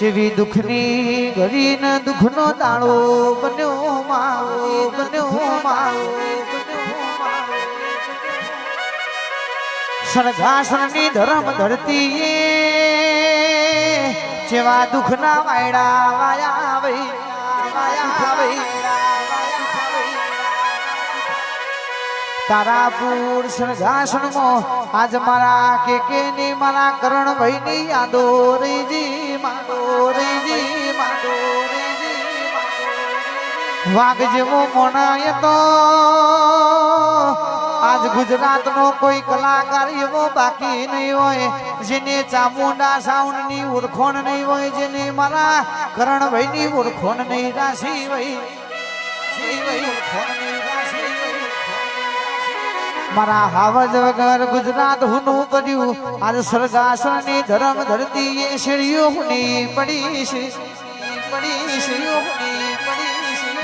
જેવી દુઃખની ગરીન દુઃખનો દાળો બન્યો માવો બન્યો માવો ધરમ ધરતી જેવા દુઃખના વાયડા વાયા વઈ વાયા વઈ તારાપુર સણઘાસણમાં આજ મારા કે કે ની મારા કરણ ભાઈ ની યાદો રીજી માડો વાઘ જેવો મોણાય તો આજ ગુજરાતનો કોઈ કલાકાર એવો બાકી નહીં હોય, જેને ચામુંડા સાઉન્ડની ઓળખોણ નહીં હોય, જેને મારા કરણભાઈ ની ઓળખોણ નહીં રાશી ભાઈ ઓળખોણ નહીં રાશી મારા હાવજ વગર ગુજરાત હુનું કર્યું આજ સરગાસણની ધરમ ધરતી એ શ્રીઓ હુની પડી પડી છે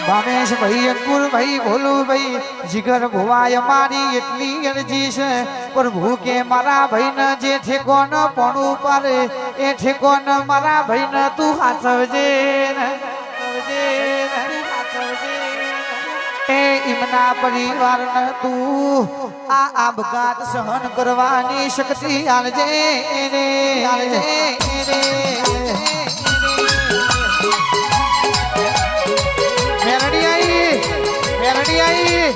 ભામેશ ભાઈ, અંકુર ભાઈ, ભોલું ભાઈ, જીગર ભુવાય મારી એટલી અરજી છે. પ્રભુ કે મારા ભાઈને જે ઠેકો ન પણ પારે એ ઠેકો ન મારા ભાઈને તું હાચવજે. એ ઇમના પરિવારને તું આ આપઘાત સહન કરવાની શક્તિ આલજે રે આલજે રે મેરડી આઈ મેરડી આઈ.